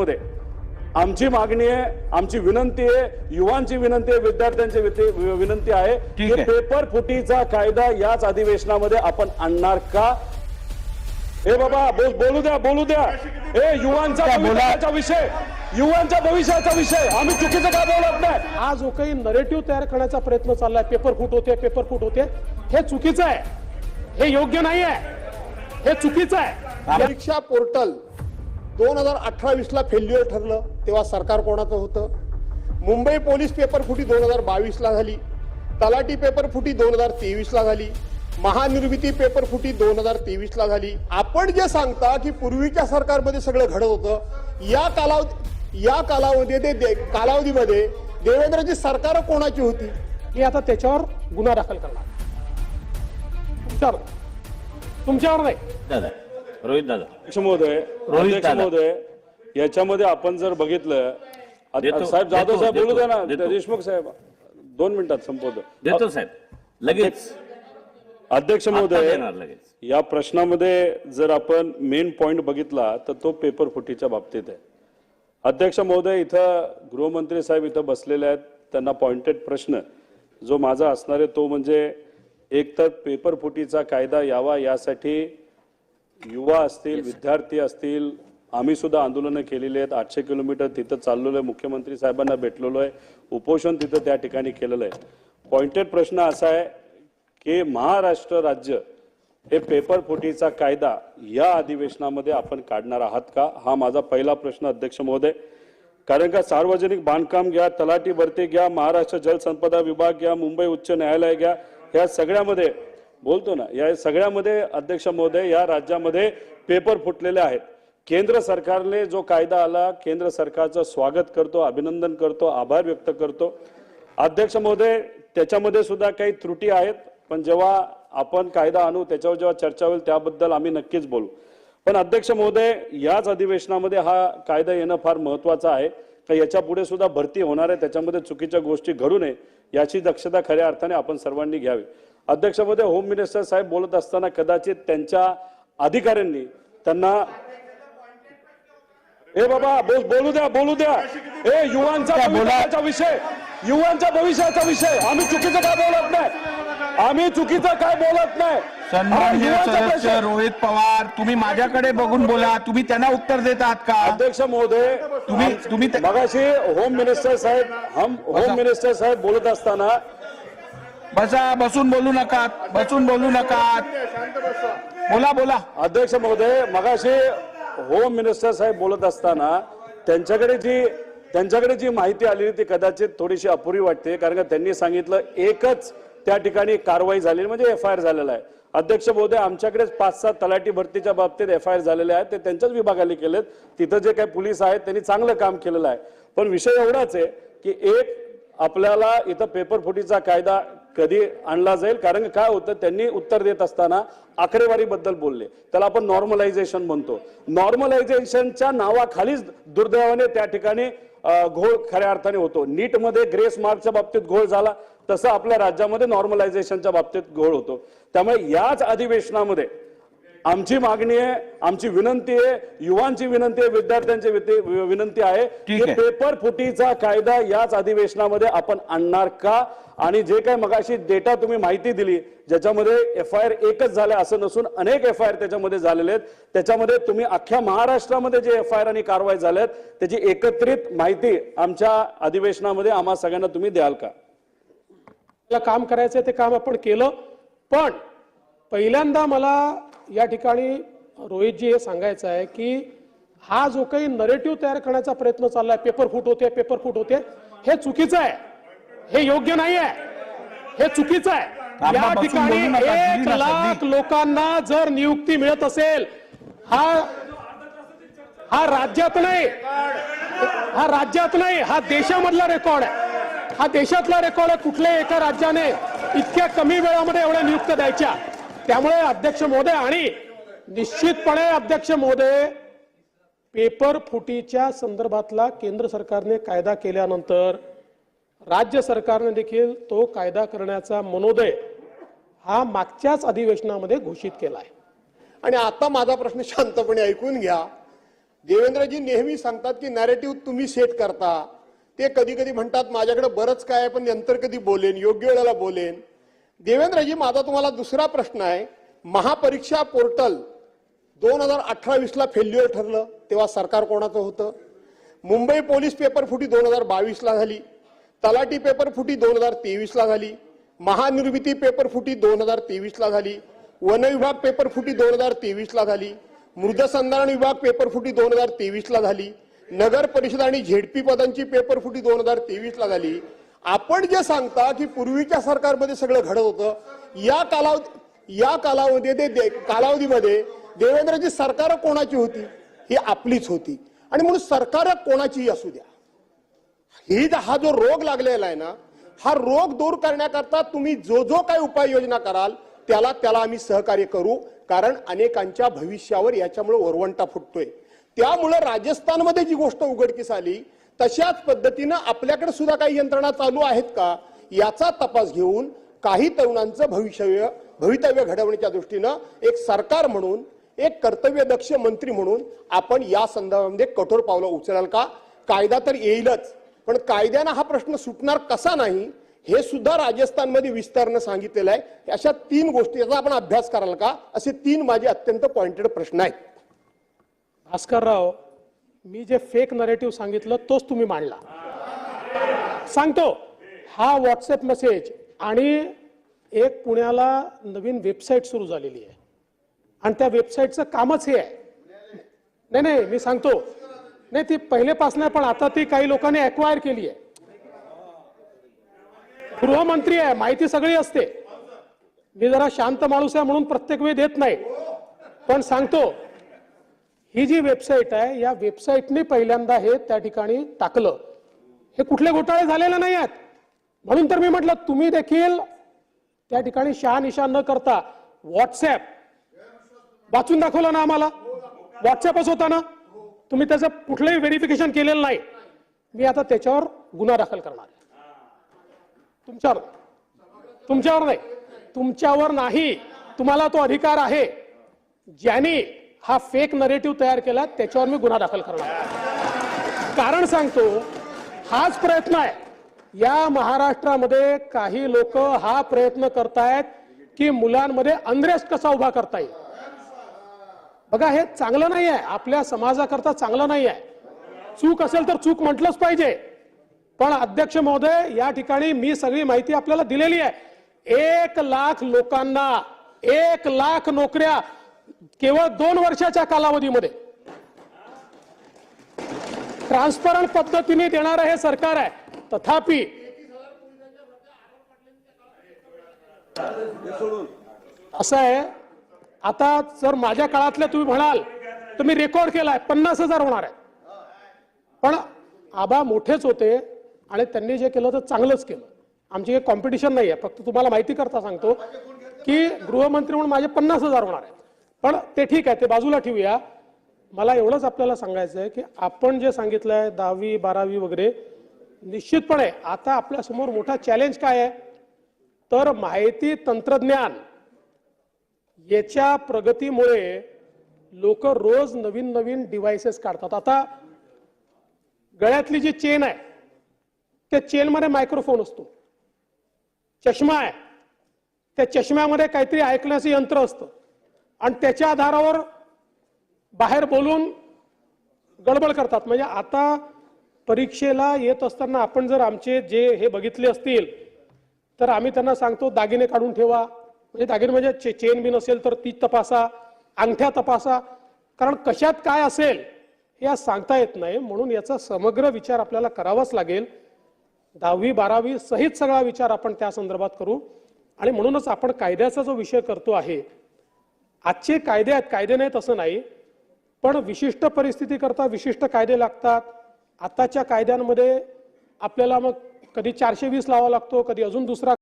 मध्ये आमची मागणी आहे आमची विनंती आहे युवांची विनंती आहे विद्यार्थ्यांची विनंती आहे की. पेपर फुटीचा कायदा याच अधिवेशनामध्ये आपण आणणार का? ए बाबा बोल बोलू द्या बोलू द्या. ए युवांचा विषय युवांच्या भविष्याचा विषय. आम्ही चुकीचं काय बोलत नाही? हा जो काही नरेटिव्ह तयार करण्याचा प्रयत्न चाललाय. पेपर फुट होते पेपर फुट होते. हे चुकीचं आहे. हे योग्य नाही आहे हे चुकीचं आहे. परीक्षा पोर्टल दोन हजार अठरावीसला फेल्युअर ठरलं तेव्हा सरकार कोणाचं होतं? मुंबई पोलीस पेपर फुटी दोन हजार बावीसला झाली. तलाठी पेपर फुटी दोन हजार तेवीसला झाली. महानिर्मिती पेपर फुटी दोन हजार तेवीसला झाली. आपण जे सांगता की पूर्वीच्या सरकारमध्ये सगळं घडत होतं या कालावधी या कालावधी ते दे- कालावधीमध्ये देवेंद्रजी सरकार कोणाची होती? मी आता त्याच्यावर गुन्हा दाखल करणार. तुमच्यावर. तुमच्यावर नाही. दादा. रोहित दादा. अध्यक्ष महोदय रोहित अध्यक्ष दादा. महोदय याच्यामध्ये आपण जर बघितलं आ- देतो, साहेब जाधव देतो, साहेब बोलू द्या ना. देतो. देशमुख साहेब दोन मिनिटात संपवतो. देतो साहेब. लगेच. अध्यक्ष महोदय देणार लगेच. या प्रश्नामध्ये जर आपण मेन पॉइंट बघितला तर तो पेपर फुटीच्या बाबतीत आहे. अध्यक्ष महोदय इथं गृहमंत्री साहेब इथं बसलेले आहेत. त्यांना पॉइंटेड प्रश्न. जो माझा असणार आहे तो म्हणजे एकतर पेपर फुटीचा कायदा यावा यासाठी युवा असतील विद्यार्थी असतील आम्ही सुद्धा आंदोलनं केलेली आहेत. आठशे किलोमीटर तिथं चाललेलो आहे. मुख्यमंत्री साहेबांना भेटलेलो आहे. उपोषण तिथं त्या ठिकाणी केलेलं आहे. पॉइंटेड प्रश्न असा आहे की महाराष्ट्र राज्य हे पेपर फुटीचा कायदा या अधिवेशनामध्ये आपण काढणार आहात का? हा माझा पहिला प्रश्न अध्यक्ष महोदय. कारण का सार्वजनिक बांधकाम घ्या तलाठी भरती घ्या महाराष्ट्र जलसंपदा विभाग घ्या मुंबई उच्च न्यायालय घ्या ह्या सगळ्यामध्ये बोलतो ना या सगळ्यामध्ये अध्यक्ष महोदय या राज्यामध्ये पेपर फुटलेले आहेत. केंद्र सरकारने जो कायदा आला केंद्र सरकारचं स्वागत करतो अभिनंदन करतो आभार व्यक्त करतो. अध्यक्ष महोदय त्याच्यामध्ये सुद्धा काही त्रुटी आहेत पण जेव्हा आपण कायदा आणू त्याच्यावर जेव्हा चर्चा होईल त्याबद्दल आम्ही नक्कीच बोलू. पण अध्यक्ष महोदय याच अधिवेशनामध्ये हा कायदा येणं फार महत्वाचं आहे. का याच्यापुढे सुद्धा भरती होणार आहे त्याच्यामध्ये चुकीच्या गोष्टी घडू नये याची दक्षता खऱ्या अर्थाने आपण सर्वांनी घ्यावी. अध्यक्ष महोदय होम मिनिस्टर साहेब बोलत असताना कदाचित त्यांच्या अधिकाऱ्यांनी त्यांना ए बाबा बोल बोलू द्या बोलू द्या. ए युवांचा भविष्याचा विषय. युवांच्या भविष्याचा विषय. आम्ही चुकीचं काय बोलत नाही. आम्ही चुकीचं काय बोलत नाही. हा सन्माननीय सदस्य. रोहित पवार तुम्ही माझ्याकडे बघून बोला. तुम्ही त्यांना उत्तर देत आहात का? अध्यक्ष महोदय तुम्ही तुम्ही मगाशी होम मिनिस्टर साहेब हम होम मिनिस्टर साहेब बोलत असताना बसा बसून बोलू नका बसून बोलू नका बोला बोला. अध्यक्ष महोदय मगाशी होम मिनिस्टर साहेब बोलत असताना त्यांच्याकडे जी त्यांच्याकडे जी माहिती आलेली ती कदाचित थोडीशी अपुरी वाटते कारण का त्यांनी सांगितलं एकच त्या ठिकाणी कारवाई झालेली म्हणजे एफ आय आर झालेला आहे. अध्यक्ष महोदय आमच्याकडेच पाच सात तलाठी भरतीच्या बाबतीत एफ आय आर झालेले आहेत ते त्यांच्याच विभागाने केलेत. तिथं जे काही पोलीस आहेत त्यांनी चांगलं काम केलेलं आहे. पण विषय एवढाच आहे की एक आपल्याला इथं पेपर फुटीचा कायदा कधी आणला जाईल? कारण काय होतं? त्यांनी उत्तर देत असताना आकडेवारीबद्दल बोलले. त्याला आपण नॉर्मलायझेशन म्हणतो. नॉर्मलायझेशनच्या नावाखालीच दुर्दैवाने त्या ठिकाणी घोळ खऱ्या अर्थाने होतो. नीटमध्ये ग्रेस मार्कच्या बाबतीत घोळ झाला. तसं आपल्या राज्यामध्ये नॉर्मलायझेशनच्या बाबतीत घोळ होतो. त्यामुळे याच अधिवेशनामध्ये आमची मागणी आहे आमची विनंती आहे युवांची विनंती आहे विद्यार्थ्यांची विनंती आहे की. पेपर फुटीचा कायदा याच अधिवेशनामध्ये आपण आणणार का? आणि जे काही मगाशी डेटा तुम्ही माहिती दिली ज्याच्यामध्ये एफ आय आर एकच झाल्या असं नसून अनेक एफ आय आर त्याच्यामध्ये झालेले आहेत. त्याच्यामध्ये तुम्ही अख्ख्या महाराष्ट्रामध्ये जे एफ आय आर आणि कारवाई झाल्यात त्याची एकत्रित माहिती आमच्या अधिवेशनामध्ये आम्हा सगळ्यांना तुम्ही द्याल का? आपल्याला काम करायचं ते काम आपण केलं पण पहिल्यांदा मला या ठिकाणी रोहितजी हे सांगायचं आहे की हा जो काही नरेटिव्ह तयार करण्याचा प्रयत्न चाललाय पेपर फुट होते पेपर फुट होते हे चुकीचं आहे. हे योग्य नाही आहे हे चुकीचं आहे. या ठिकाणी. एक लाख. लोकांना जर नियुक्ती मिळत असेल हा हा राज्यात नाही. हा राज्यात नाही. हा देशामधला रेकॉर्ड आहे. हा देशातला रेकॉर्ड आहे कुठल्याही एका राज्याने इतक्या कमी वेळामध्ये एवढ्या नियुक्त द्यायच्या. त्यामुळे अध्यक्ष महोदय आणि निश्चितपणे अध्यक्ष महोदय पेपर फुटीच्या संदर्भातला केंद्र सरकारने कायदा केल्यानंतर राज्य सरकारने देखील तो कायदा करण्याचा मनोदय हा मागच्याच अधिवेशनामध्ये घोषित केला आहे. आणि आता माझा प्रश्न शांतपणे ऐकून घ्या. देवेंद्रजी नेहमी सांगतात की नॅरेटिव्ह तुम्ही सेट करता. ते कधी कधी म्हणतात माझ्याकडे बरंच काय आहे, पण नंतर कधी बोलेन योग्य वेळेला बोलेन. देवेंद्रजी माझा तुम्हाला दुसरा प्रश्न आहे. महापरीक्षा पोर्टल दोन हजार अठरावीसला फेल्युअर ठरलं तेव्हा सरकार कोणाचं होतं? मुंबई पोलीस पेपर फुटी दोन हजार बावीसला झाली. तलाठी पेपर फुटी दोन हजार तेवीसला झाली. महानिर्मिती पेपर फुटी दोन हजार तेवीसला झाली. वन विभाग पेपर फुटी दोन हजार तेवीसला झाली. मृदसंधारण विभाग पेपर फुटी दोन हजार तेवीसला झाली. नगर परिषद आणि झेडपी पदांची पेपर फुटी दोन हजार तेवीसला झाली. आपण जे सांगता की पूर्वीच्या सरकारमध्ये सगळं घडत होतं या कालावधी या कालावधी दे- दे- कालावधीमध्ये देवेंद्रजी सरकार कोणाची होती? ही आपलीच होती. आणि म्हणून सरकार कोणाचीही असू द्या. ही हा जो रोग लागलेला आहे ना हा रोग दूर करण्याकरता तुम्ही जो जो काही उपाययोजना कराल त्याला त्याला आम्ही सहकार्य करू कारण अनेकांच्या भविष्यावर याच्यामुळे वरवंटा फुटतोय. त्यामुळं राजस्थानमध्ये जी गोष्ट उघडकीस आली तशाच पद्धतीनं आपल्याकडे सुद्धा काही यंत्रणा चालू आहेत का याचा तपास घेऊन काही तरुणांचं भविष्य भवितव्य घडवण्याच्या दृष्टीनं एक सरकार म्हणून एक कर्तव्यदक्ष मंत्री म्हणून आपण या संदर्भामध्ये कठोर पावलं उचलाल का? कायदा तर येईलच. पण कायद्यानं हा प्रश्न सुटणार कसा नाही हे सुद्धा राजस्थानमध्ये विस्तारनं सांगितलेलं आहे. अशा तीन गोष्टी याचा आपण अभ्यास कराल का? असे तीन माझे अत्यंत पॉइंटेड प्रश्न आहेत. भास्करराव मी जे फेक नरेटिव्ह सांगितलं तोच तुम्ही मांडला. सांगतो हा व्हॉट्सअप मेसेज आणि एक पुण्याला नवीन वेबसाईट सुरू झालेली आहे. आणि त्या वेबसाईटचं कामच हे आहे. नाही नाही मी सांगतो नाही ती पहिलेपासून आहे पण आता ती काही लोकांनी अक्वायर केली आहे गृहमंत्री आहे माहिती सगळी असते. मी जरा शांत माणूस आहे म्हणून प्रत्येक वेळी देत नाही. पण सांगतो ही जी वेबसाईट आहे या वेबसाईटने पहिल्यांदा हे त्या ठिकाणी टाकलं. हे कुठले घोटाळे झालेले नाही आहेत. म्हणून तर मी म्हटलं तुम्ही देखील त्या ठिकाणी शहानिशा न करता व्हॉट्सॲप वाचून दाखवलं ना आम्हाला? व्हॉट्सॲपच होता ना? तुम्ही त्याचं कुठलंही व्हेरिफिकेशन केलेलं नाही. मी आता त्याच्यावर गुन्हा दाखल करणार आहे. तुमच्यावर तुमच्यावर नाही. तुमच्यावर नाही. तुम्हाला तो अधिकार आहे. ज्यांनी हा फेक नरेटिव्ह तयार केला त्याच्यावर मी गुन्हा दाखल करणार आहे. कारण सांगतो हाच प्रयत्न आहे. या महाराष्ट्रामध्ये काही लोक हा प्रयत्न करतायत की मुलांमध्ये अनरेस्ट कसा उभा करता येईल? बघा हे चांगलं नाही आहे आपल्या समाजाकरता चांगलं नाही आहे चूक असेल तर चूक म्हटलंच पाहिजे. पण अध्यक्ष महोदय या ठिकाणी मी सगळी माहिती आपल्याला दिलेली आहे. एक लाख लोकांना एक लाख नोकऱ्या केवळ दोन वर्षाच्या कालावधीमध्ये. ट्रान्सपरंट पद्धतीने देणारं हे सरकार आहे. तथापि असं आहे आता जर माझ्या काळातल्या तुम्ही म्हणाल तर मी रेकॉर्ड केलाय पन्नास हजार होणार आहे. पण आबा मोठेच होते आणि त्यांनी जे केलं तर चांगलंच केलं. आमची काही कॉम्पिटिशन नाही आहे फक्त तुम्हाला माहिती करता सांगतो की गृहमंत्री म्हणून माझे पन्नास हजार होणार आहेत. पण ते ठीक आहे ते बाजूला ठेवूया. मला एवढंच आपल्याला सांगायचं आहे की आपण जे सांगितलं आहे दहावी बारावी वगैरे निश्चितपणे आता आपल्यासमोर मोठा चॅलेंज काय आहे? तर माहिती तंत्रज्ञान. याच्या प्रगतीमुळे लोक रोज नवीन नवीन डिव्हाइसेस काढतात. आता गळ्यातली जी चेन आहे त्या चेनमध्ये मायक्रोफोन असतो. चष्मा आहे. त्या चष्म्यामध्ये काहीतरी ऐकण्याचं यंत्र असतं. आणि त्याच्या आधारावर बाहेर बोलून गडबड करतात. म्हणजे आता परीक्षेला येत असताना आपण जर आमचे जे हे बघितले असतील तर आम्ही त्यांना सांगतो दागिने काढून ठेवा. म्हणजे दागिने म्हणजे चे चेन बिन असेल तर ती तपासा अंगठ्या तपासा. कारण कशात काय असेल हे आज सांगता येत नाही. म्हणून याचा समग्र विचार आपल्याला करावाच लागेल. दहावी बारावी सहित सगळा विचार आपण त्या संदर्भात करू. आणि म्हणूनच आपण कायद्याचा जो विषय करतो आहे आजचे कायदे आहेत कायदे नाहीत असं नाही. पण विशिष्ट परिस्थिती करता विशिष्ट कायदे लागतात. आताच्या कायद्यांमध्ये आपल्याला मग कधी चारशे वीस लावा लागतो कधी अजून दुसरा